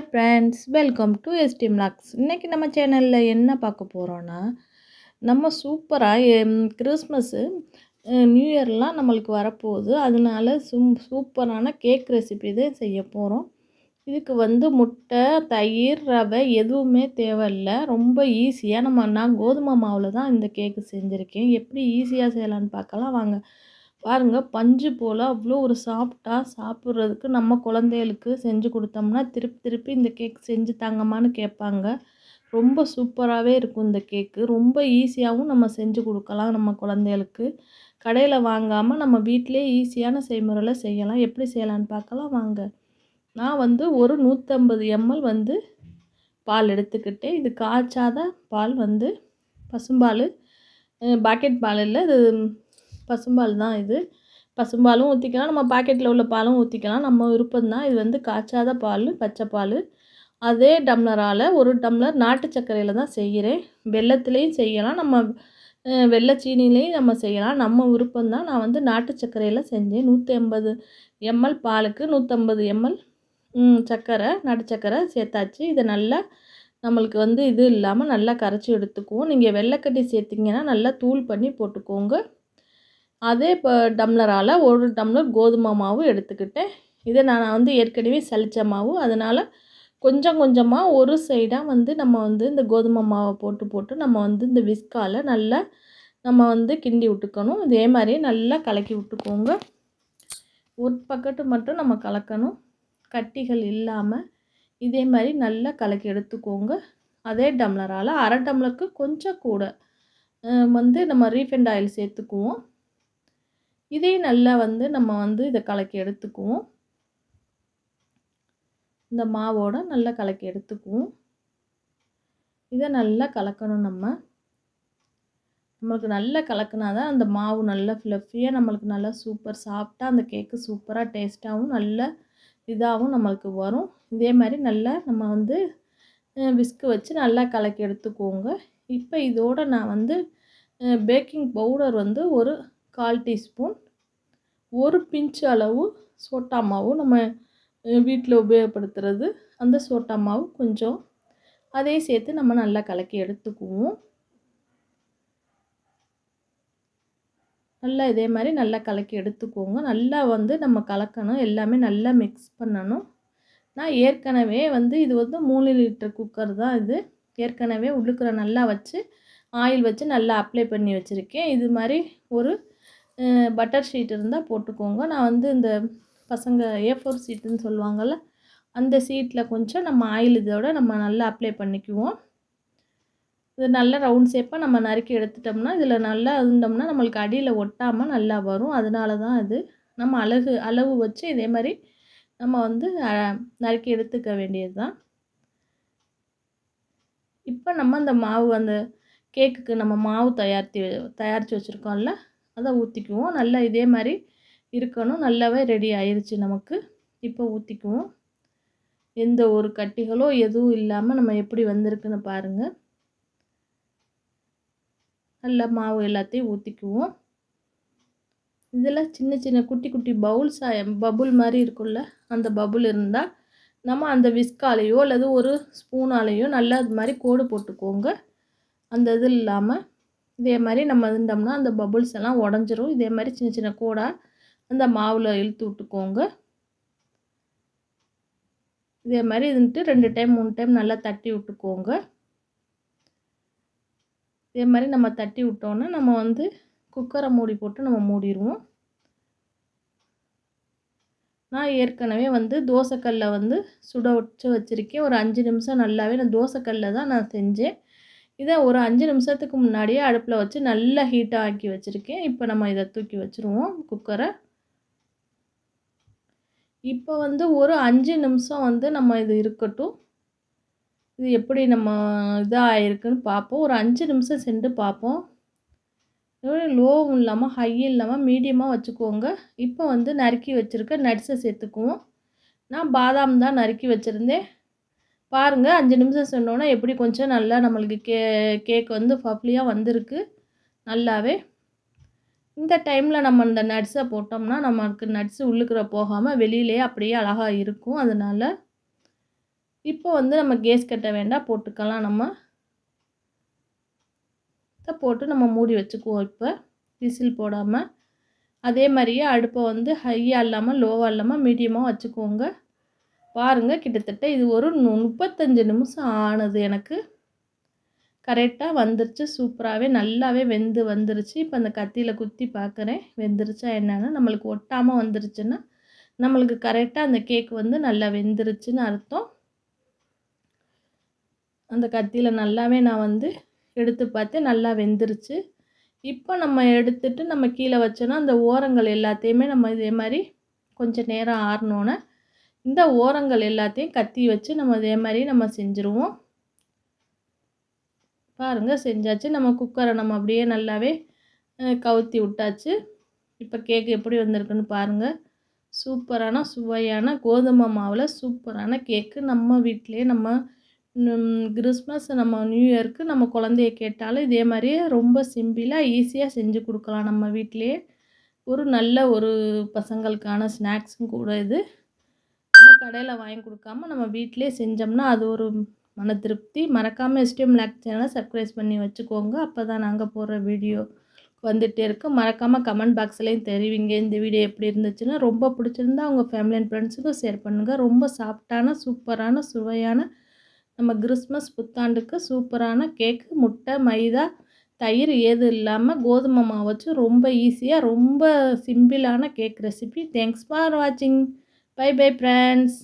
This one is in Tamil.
Hi friends welcome to ST மிளாக்ஸ் இன்றைக்கி நம்ம சேனலில் என்ன பார்க்க போகிறோன்னா நம்ம சூப்பராக கிறிஸ்மஸ்ஸு நியூ இயர்லாம் நம்மளுக்கு வரப்போகுது. அதனால சும் சூப்பரான கேக் ரெசிபி தான் செய்ய போகிறோம் இதுக்கு வந்து முட்டை தயிர் ரவை எதுவுமே தேவையில்லை. ரொம்ப ஈஸியாக நம்ம நான் கோதுமை மாவில் தான் இந்த கேக்கு செஞ்சுருக்கேன். எப்படி ஈஸியாக செய்யலான்னு பார்க்கலாம். வாங்க. பாருங்கள் பஞ்சு போல் அவ்வளோ ஒரு சாஃப்டாக சாப்பிட்றதுக்கு நம்ம குழந்தைகளுக்கு செஞ்சு கொடுத்தோம்னா திருப்பி திருப்பி இந்த கேக் செஞ்சு தாங்கம்மான்னு கேட்பாங்க. ரொம்ப சூப்பராகவே இருக்கும் இந்த கேக்கு ரொம்ப ஈஸியாகவும் நம்ம செஞ்சு கொடுக்கலாம் நம்ம குழந்தைகளுக்கு. கடையில் வாங்காமல் நம்ம வீட்டிலே ஈஸியான செய்முறையில் செய்யலாம். எப்படி செய்யலான்னு பார்க்கலாம். வாங்க. நான் வந்து ஒரு நூற்றம்பது எம்எல் வந்து பால் எடுத்துக்கிட்டேன். இது காய்ச்சாத பால் வந்து பசும்பால் பாக்கெட் பால் இல்லை இது பசும்பால் தான் இது. பசும்பாலும் ஊற்றிக்கலாம் நம்ம பாக்கெட்டில் உள்ள பாலும் ஊற்றிக்கலாம் நம்ம விருப்பம் தான். இது வந்து காய்ச்சாத பால் பச்சை பால். அதே டம்ளரால் ஒரு டம்ளர் நாட்டு சர்க்கரையில் தான் செய்கிறேன். வெள்ளத்துலேயும் செய்யலாம். நம்ம வெள்ளை சீனிலையும் நம்ம செய்யலாம். நம்ம விருப்பம் தான். நான் வந்து நாட்டு சர்க்கரையில் செஞ்சேன். நூற்றி ஐம்பது எம்எல் பாலுக்கு நூற்றம்பது எம்எல் சர்க்கரை நாட்டு சர்க்கரை சேர்த்தாச்சு. இதை நல்லா நம்மளுக்கு வந்து இது இல்லாமல் நல்லா கரைச்சி எடுத்துக்குவோம். நீங்கள் வெள்ளைக்கட்டி சேர்த்திங்கன்னா நல்லா தூள் பண்ணி போட்டுக்கோங்க. அதே இப்போ டம்ளரால் ஒரு டம்ளர் கோதுமை மாவு எடுத்துக்கிட்டேன். இதை நான் வந்து ஏற்கனவே சளிச்ச மாவு. அதனால் கொஞ்சம் கொஞ்சமாக ஒரு சைடாக வந்து நம்ம வந்து இந்த கோதுமை மாவை போட்டு போட்டு நம்ம வந்து இந்த விஸ்கால் நல்லா நம்ம வந்து கிண்டி விட்டுக்கணும். இதே மாதிரியே நல்லா கலக்கி விட்டுக்கோங்க. ஒரு பக்கெட்டு மட்டும் நம்ம கலக்கணும். கட்டிகள் இல்லாமல் இதே மாதிரி நல்லா கலக்கி எடுத்துக்கோங்க. அதே டம்ளரால் அரை டம்ளருக்கு கொஞ்சம் கூட வந்து நம்ம ரீஃபைண்ட் ஆயில் சேர்த்துக்குவோம். இதையும் நல்லா வந்து நம்ம வந்து இதை கலக்கி எடுத்துக்குவோம். இந்த மாவோட நல்லா கலக்கி எடுத்துக்குவோம். இதை நல்லா கலக்கணும் நம்ம. நம்மளுக்கு நல்லா கலக்கினா தான் அந்த மாவு நல்லா ஃப்ளஃபியாக நம்மளுக்கு நல்லா சூப்பர் சாஃப்டாக அந்த கேக்கு சூப்பராக டேஸ்ட்டாகவும் நல்ல இதாகவும் நம்மளுக்கு வரும். இதே மாதிரி நல்லா நம்ம வந்து விஸ்கு வச்சு நல்லா கலக்கி எடுத்துக்கோங்க. இப்போ இதோடு நான் வந்து பேக்கிங் பவுடர் வந்து ஒரு கால் டீஸ்பூன் ஒரு பிஞ்ச் அளவு சோட்டா மாவு நம்ம வீட்டில் உபயோகப்படுத்துகிறது அந்த சோட்டா மாவு கொஞ்சம். அதையும் சேர்த்து நம்ம நல்லா கலக்கி எடுத்துக்குவோம். நல்லா இதே மாதிரி நல்லா கலக்கி எடுத்துக்கோங்க. நல்லா வந்து நம்ம கலக்கணும். எல்லாமே நல்லா மிக்ஸ் பண்ணணும். நான் ஏற்கனவே வந்து இது வந்து மூணு லிட்டர் குக்கர் தான் இது. ஏற்கனவே உள்ளுக்கிற நல்லா வச்சு ஆயில் வச்சு நல்லா அப்ளை பண்ணி வச்சுருக்கேன். இது மாதிரி ஒரு பட்டர் ஷீட் இருந்தால் போட்டுக்கோங்க. நான் வந்து இந்த பசங்க ஏ ஃபோர் சீட்டுன்னு சொல்லுவாங்கள்ல அந்த சீட்டில் கொஞ்சம் நம்ம ஆயில் இதோட நம்ம நல்லா அப்ளை பண்ணிக்குவோம். இது நல்லா ரவுண்ட் ஷேப்பாக நம்ம நறுக்கி எடுத்துட்டோம்னா இதில் நல்லா இருந்தோம்னா நம்மளுக்கு அடியில் ஒட்டாமல் நல்லா வரும். அதனால தான் இது. நம்ம அழகு அளவு வச்சு இதே மாதிரி நம்ம வந்து நறுக்கி எடுத்துக்க வேண்டியது தான் இப்போ நம்ம அந்த மாவு அந்த கேக்குக்கு நம்ம மாவு தயாரித்து தயாரித்து வச்சுருக்கோம்ல அதை ஊற்றிக்குவோம் நல்லா இதே மாதிரி இருக்கணும். நல்லாவே ரெடி ஆயிடுச்சு நமக்கு. இப்போ ஊற்றிக்குவோம் எந்த ஒரு கட்டிகளோ எதுவும் இல்லாமல் நம்ம எப்படி வந்திருக்குன்னு பாருங்கள் நல்லா மாவு எல்லாத்தையும் ஊற்றிக்குவோம் இதில் சின்ன சின்ன குட்டி குட்டி பவுல்ஸ் பபுள் மாதிரி இருக்கும்ல அந்த பபுள் இருந்தால் நம்ம அந்த விஸ்காலையோ அல்லது ஒரு ஸ்பூனாலேயோ நல்லா அது மாதிரி கோடு போட்டுக்கோங்க. அந்த இது இல்லாமல் இதே மாதிரி நம்ம இருந்தோம்னா அந்த பபுள்ஸ் எல்லாம் உடஞ்சிரும். இதே மாதிரி சின்ன சின்ன கூடாக அந்த மாவில் இழுத்து விட்டுக்கோங்க. இதே மாதிரி இருந்துட்டு ரெண்டு டைம் மூணு டைம் நல்லா தட்டி விட்டுக்கோங்க. இதே மாதிரி நம்ம தட்டி விட்டோன்னா நம்ம வந்து குக்கரை மூடி போட்டு நம்ம மூடிடுவோம் நான் ஏற்கனவே வந்து தோசைக்கல்லை வந்து சுட வச்சு வச்சுருக்கேன். ஒரு அஞ்சு நிமிஷம் நல்லாவே நான் தோசைக்கல்லை தான் நான் செஞ்சேன். இதை ஒரு அஞ்சு நிமிஷத்துக்கு முன்னாடியே அடுப்பில் வச்சு நல்லா ஹீட்டாக ஆக்கி வச்சுருக்கேன். இப்போ நம்ம இதை தூக்கி வச்சுருவோம் குக்கரை. இப்போ வந்து ஒரு அஞ்சு நிமிஷம் வந்து நம்ம இது இருக்கட்டும். இது எப்படி நம்ம இதாக ஆயிருக்குன்னு பார்ப்போம். ஒரு அஞ்சு நிமிஷம் சென்று பார்ப்போம். லோவும் இல்லாமல் ஹையும் இல்லாமல் மீடியமாக வச்சுக்கோங்க. இப்போ வந்து நறுக்கி வச்சுருக்க நட்ஸை சேர்த்துக்குவோம். நான் பாதாம் தான் நறுக்கி வச்சுருந்தேன். பாருங்கள் அஞ்சு நிமிஷம் சொன்னோன்னா எப்படி கொஞ்சம் நல்லா நம்மளுக்கு கே கேக் வந்து பப்ளியாக வந்திருக்கு. நல்லாவே. இந்த டைமில் நம்ம இந்த நட்ஸை போட்டோம்னா நமக்கு நட்ஸு உள்ளுக்குற போகாமல் வெளியிலே அப்படியே அழகாக இருக்கும். அதனால் இப்போ வந்து நம்ம கேஸ் கட்ட வேண்டாம் போட்டுக்கலாம் நம்ம. இதை போட்டு நம்ம மூடி வச்சுக்குவோம் இப்போ. விசில் போடாமல் அதே மாதிரியே அடுப்பை வந்து ஹையாக இல்லாமல் லோவாக இல்லாமல் மீடியமாக வச்சுக்கோங்க. பாருங்கள் கிட்டத்தட்ட இது ஒரு முப்பத்தஞ்சு நிமிஷம் ஆனது எனக்கு. கரெக்டாக வந்துருச்சு சூப்பராகவே நல்லாவே வெந்து வந்துருச்சு. இப்போ அந்த கத்தியில் குத்தி பார்க்குறேன் வெந்துருச்சா என்னென்னு. நம்மளுக்கு ஒட்டாமல் வந்துருச்சுன்னா நம்மளுக்கு கரெக்டாக அந்த கேக் வந்து நல்லா வெந்துருச்சுன்னு அர்த்தம். அந்த கத்தியில் நல்லாவே நான் வந்து எடுத்து பார்த்தேன் நல்லா வெந்துருச்சு. இப்போ நம்ம எடுத்துட்டு நம்ம கீழே வச்சோன்னா அந்த ஓரங்கள் எல்லாத்தையுமே நம்ம இதே மாதிரி கொஞ்சம் நேரம் ஆறினோன்னே இந்த ஓரங்கள் எல்லாத்தையும் கத்தி வச்சு நம்ம இதே மாதிரி நம்ம செஞ்சுருவோம். பாருங்கள் செஞ்சாச்சு. நம்ம குக்கரை நம்ம அப்படியே நல்லாவே கவுத்தி விட்டாச்சு. இப்போ கேக் எப்படி வந்திருக்குன்னு பாருங்கள் சூப்பரான சுவையான கோதுமை மாவில் சூப்பரான கேக்கு நம்ம வீட்டிலே நம்ம கிறிஸ்மஸ் நம்ம நியூ இயருக்கு நம்ம குழந்தைய கேட்டாலும் இதே மாதிரியே ரொம்ப சிம்பிளாக ஈஸியாக செஞ்சு கொடுக்கலாம் நம்ம வீட்டிலே ஒரு நல்ல ஒரு பசங்களுக்கான ஸ்நாக்ஸும் கூட இது. கடையில் வாங்கி கொடுக்காம நம்ம வீட்டிலே செஞ்சோம்னா அது ஒரு மன திருப்தி. மறக்காமல் எஸ்டிஎம் லேக் சேனலை சப்ஸ்கிரைப் பண்ணி வச்சுக்கோங்க. அப்போ தான் நாங்கள் போடுற வீடியோ வந்துகிட்டே இருக்குது மறக்காமல் கமெண்ட் பாக்ஸ்லேயும் தெரிவிங்க. இந்த வீடியோ எப்படி இருந்துச்சுன்னா ரொம்ப பிடிச்சிருந்தா அவங்க ஃபேமிலி அண்ட் ஃப்ரெண்ட்ஸுக்கும் ஷேர் பண்ணுங்கள் ரொம்ப சாஃப்டான சூப்பரான சுவையான நம்ம கிறிஸ்மஸ் புத்தாண்டுக்கு சூப்பரான கேக்கு முட்டை மைதா தயிர் ஏது இல்லாமல் கோதுமை மாவு வச்சு ரொம்ப ஈஸியாக ரொம்ப சிம்பிளான கேக் ரெசிபி தேங்க்ஸ் ஃபார் வாட்சிங் பை பை ஃப்ரெண்ட்ஸ்